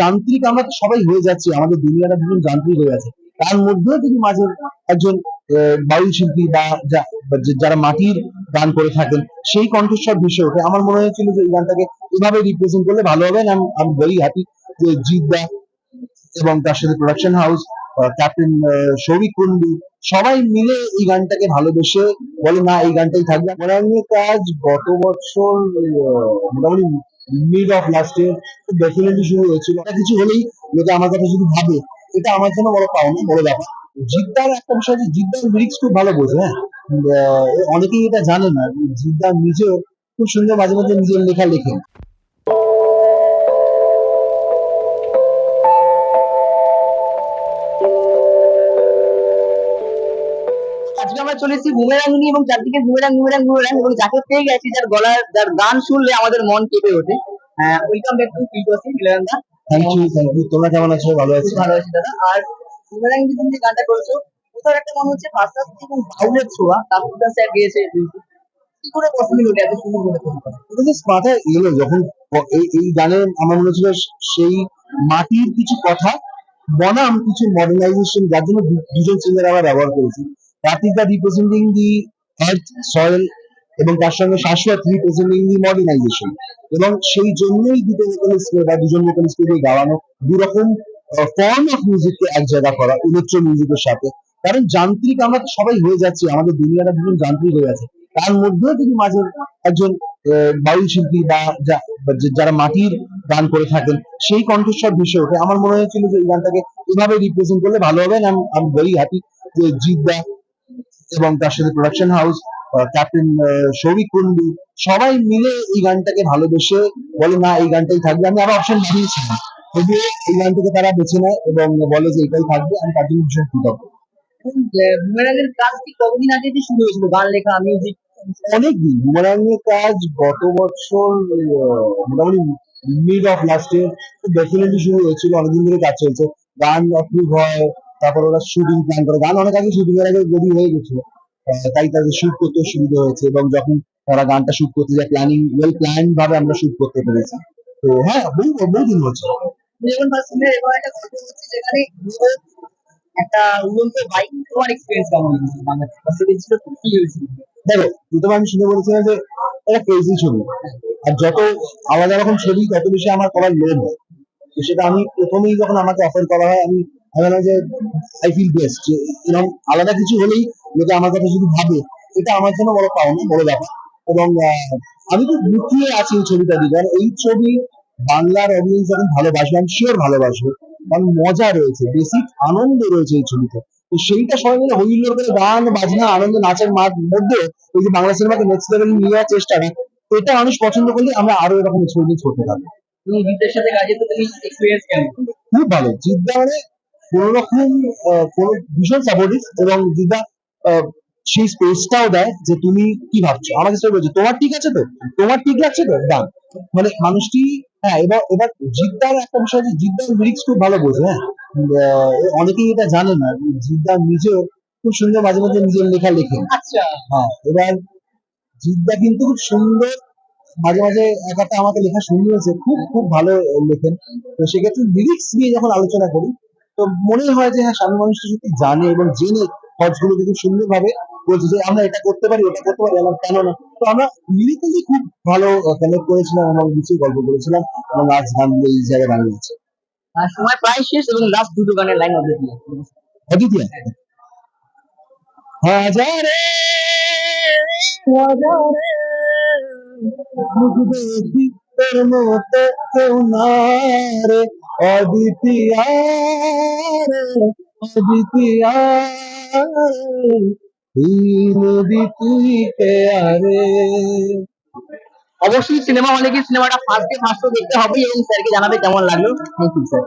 যান্ত্রিক আমরা তো সবাই হয়ে যাচ্ছি, আমাদের দুনিয়াটা ভীষণ যান্ত্রিক হয়ে আছে। তার মধ্যেও যদি মাঝে একজন বাউল শিল্পী বা যারা মাটির গান করে থাকেন, সেই কণ্ঠস্বর ভেসে ওঠে। আমার মনে হয়েছিল যে এই গানটাকে এভাবে রিপ্রেজেন্ট করলে ভালো হবে আই এম ভেরি হ্যাপি যে জিৎ দা এবং তার সাথে production house captain Souvik Kundu সবাই মিলে এই গানটাকে ভালোবেসে বলে, না, এই গানটাই থাকবে। মনোরঞ্জনের কাজ গত বছর মোটামুটি mid of last year definitely শুরু হয়েছিল। এটা কিছু হলেই লোকে আমার কাছে শুধু ভাবে, এটা আমার জন্য বড় পাওনা, বড় ব্যাপার। জিদ্দার একটা বিষয় যে, জিদ্দার লিরিক্স খুব ভালো বোঝে হ্যাঁ? অনেকেই এটা জানে না, জিদ্দার নিজেও খুব সুন্দর মাঝে মাঝে নিজের লেখা লেখেন। আমরা চলেছি বুমেরাঙ্গনি এবং চারদিকে বুমেরাং বুমেরাং বুমেরাং এবং যাকে পেয়ে গেছি যার গলার যার গান শুনলে আমাদের মন কেঁপে ওঠে। ওয়েলকাম ব্যাক টু ফিল্টোসি মিলনদা থ্যাংক ইউ থ্যাংক ইউ তোমরা কেমন আছো? ভালো আছো। ভালো আছি দাদা। আর বুমেরাং যে তুমি গানটা করেছ কোথাও একটা মনে হচ্ছে এবং বাউলের ছোঁয়া কাকুদা স্যার গিয়েছে। কি করে পসিবল হলো এত সুন্দর করে মাথায় এলো যখন এই এই গানে আমার মনে হচ্ছিল সেই মাটির কিছু কথা বনাম কিছু মডার্নাইজেশন যার জন্য দু- দুজন সিঙ্গার আবার ব্যবহার করেছি। Kartik da representing the earth soil এবং তার সঙ্গে শাশ্বত রিপ্রেজেন্টিং দি মডার্নাইজেশন এবং সেই জন্যই দুটো ভোকালিস্ট বা দুজন ভোকালিস্ট দিয়ে গাওয়ানো দুরকম ফর্ম অফ মিউজিককে এক জায়গা করা ইলেকট্রো মিউজিকের সাথে। কারণ যান্ত্রিক আমরা তো সবাই হয়ে যাচ্ছি, আমাদের দুনিয়াটা দুজন যান্ত্রিক হয়ে আছে। তার মধ্যেও যদি মাঝে একজন বাউল শিল্পী বা যারা মাটির গান করে থাকেন, সেই কণ্ঠস্বর ভেসে ওঠে। আমার মনে হয়েছিল যে এই গানটাকে এভাবে রিপ্রেজেন্ট করলে ভালো হবে আই এম ভেরি হ্যাপি যে জিৎ দা এবং তার সাথে production house captain Souvik Kundu সবাই মিলে এই গানটাকে ভালোবেসে বলে না এই গানটাই থাকবে। আমি আরও অপশন বানিয়েছিলাম। তবুও এই গানটাকে তারা বেছে নেয় এবং বলে যে এটাই থাকবে আমি তার জন্য ভীষণ কৃতজ্ঞ। বুমেরাঙের কাজ কি কতদিন আগে যে শুরু হয়েছিল? গান লেখা মিউজিক অনেক দিন বুমারাঙ্গের কাজ গত বছর মোটামুটি mid of last year definitely শুরু হয়েছিল অনেকদিন ধরে কাজ চলছে। গান অ্যাপ্রুভ হয় তারপর ওরা শুটিং প্ল্যান করে। গান অনেক আগে শুটিং এর আগে রেডি হয়ে গেছিল। তাই তাদের শুট করতে সুবিধা হয়েছে এবং যখন তারা গানটা শুট করতে যায় প্ল্যানিং ওয়েল প্ল্যান ভাবে আমরা শুট করতে পেরেছি। তো হ্যাঁ বহু বহুদিন হচ্ছে। শুনে একটা গল্প হচ্ছে যেখানে একটা উড়ন্ত বাইক তোমার এক্সপিরিয়েন্স কেমন লেগেছে বাংলাদেশ ছিল কি হয়েছিল দেখো প্রথমে আমি শুনে বলেছিলাম যে এটা ক্রেজি ছবি। আর যত আলাদা রকম ছবি তত বেশি আমার করার লোভ হয়। তো সেটা আমি প্রথমেই যখন আমাকে অফার করা হয় আমি আমি যে আই ফিল বেস্ট যে এরকম আলাদা কিছু হলেই লোকে আমার কথা শুধু ভাবে এটা আমার জন্য বড় পাওনা বড় ব্যাপার। এবং আমি তো লুকিয়ে আছি এই ছবিটা দিয়ে কারণ এই ছবি বাংলার অডিয়েন্স যখন ভালোবাসবে আমি শিওর ভালোবাসবে কারণ মজা রয়েছে বেসিক আনন্দ রয়েছে এই ছবিতে। তো সেইটা সবাই মিলে হই হুল্লোড় করে গান বাজনা আনন্দ নাচের মধ্যে এই যে বাংলা সিনেমাকে নেক্সট লেভেল নিয়ে যাওয়ার চেষ্টাটা এটা মানুষ পছন্দ করলে আমরা আরও এরকম এক্সপিরিয়েন্স করতে থাকব তুমি জিতের সাথে কাজে তো তুমি এক্সপিরিয়েন্স কেমন? খুব ভালো। জিদ্দা মানে কোন রকম কোন ভীষণ সাপোর্টিভ এবং আহ, সেই স্পেসটাও দেয় যে তুমি কি ভাবছ? আমাকে সেটা বলছে তোমার ঠিক আছে তো? তোমার ঠিক লাগছে তো? ডান মানে মানুষটি হ্যাঁ এবার এবার জিদ্দার একটা বিষয় আছে জিদ্দার লিরিক্স খুব ভালো বোঝে হ্যাঁ। অনেকেই এটা জানে না জিদ্দা নিজেও খুব সুন্দর মাঝে মাঝে নিজের লেখা লেখেন আচ্ছা। হ্যাঁ এবার জিদ্দা কিন্তু খুব সুন্দর মাঝে মাঝে এক একটা আমাকে লেখা শুনিয়েছে খুব খুব ভালো লেখেন। তো সেক্ষেত্রে লিরিক্স নিয়ে যখন আলোচনা করি তো মনে হয় যে হ্যাঁ সামনে মানুষটা সত্যি জানে এবং জেনে থটসগুলো খুব সুন্দর ভাবে বলছে যে আমরা এটা করতে পারি ওটা করতে পারি আমার কেন না তো আমরা লিরিক্যালি খুব ভালো কানেক্ট করেছিলাম এবং কিছু গল্প করেছিলাম এবং আজ গান এই জায়গায় দাঁড়িয়েছে আর সময় প্রায় শেষ এবং লাস্ট দুটো গানের লাইন দিয়ে অদ্বিতীয় হাজারে হাজারে মুখ দেখি তোর মতো কেউ না রে। অদিতি অদ্বিতীয় অবশ্যই সিনেমা হলে গিয়ে সিনেমাটা ফার্স্ট ফার্স্ট দেখতে হবে এবং স্যারকে জানাবে কেমন লাগল। Thank you sir